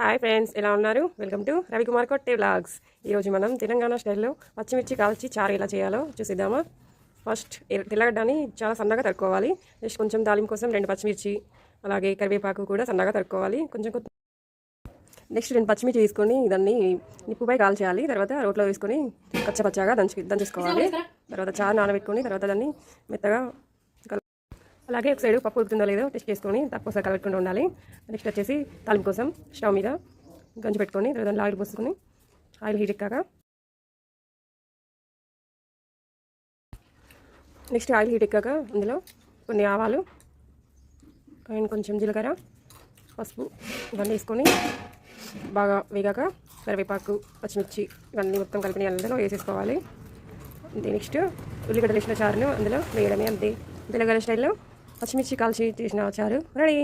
Hi friends ఎలా ఉన్నారు? Welcome to Ravikumar కొట్టే వ్లాగ్స్. ఈరోజు మనం తెలంగాణ స్టైల్లో పచ్చిమిర్చి కాల్చి చారు ఎలా చేయాలో చూసిద్దామా. ఫస్ట్ తెల్లగడ్డని చాలా సన్నగా తరుక్కోవాలి. నెక్స్ట్ కొంచెం తాలింపు కోసం రెండు పచ్చిమిర్చి అలాగే కరివేపాకు కూడా సన్నగా తరుక్కోవాలి. కొంచెం కొత్త నెక్స్ట్ రెండు పచ్చిమిర్చి తీసుకొని దాన్ని నిప్పుపై కాల్చేయాలి. తర్వాత రోట్లో వేసుకొని పచ్చపచ్చగా దంచు దంచేసుకోవాలి. తర్వాత చారు నానబెట్టుకొని తర్వాత దాన్ని మెత్తగా అలాగే ఒక సైడ్ పప్పు ఉడుకుతుందో లేదో టెస్ట్ చేసుకొని తక్కువసారి కలపెట్టుకుంటూ ఉండాలి. నెక్స్ట్ వచ్చేసి తాలింపు కోసం స్టవ్ మీద గంజి పెట్టుకొని తర్వాత ఆయిల్ పోసుకొని ఆయిల్ హీట్ ఎక్కాక నెక్స్ట్ ఆయిల్ హీట్ ఎక్కాక అందులో కొన్ని ఆవాలు అండ్ కొంచెం జీలకర్ర పసుపు ఇవన్నీ వేసుకొని బాగా వేగాక కరివేపాకు పచ్చిమిర్చి ఇవన్నీ మొత్తం కలిపిన అందులో వేసేసుకోవాలి. అంతే నెక్స్ట్ ఉల్లిగడ్డలు వేసిన చారును అందులో వేయడమే అంతే. తెలంగాణ స్టైల్లో? పచ్చిమిర్చి కాల్చి చేసిన చారు రెడీ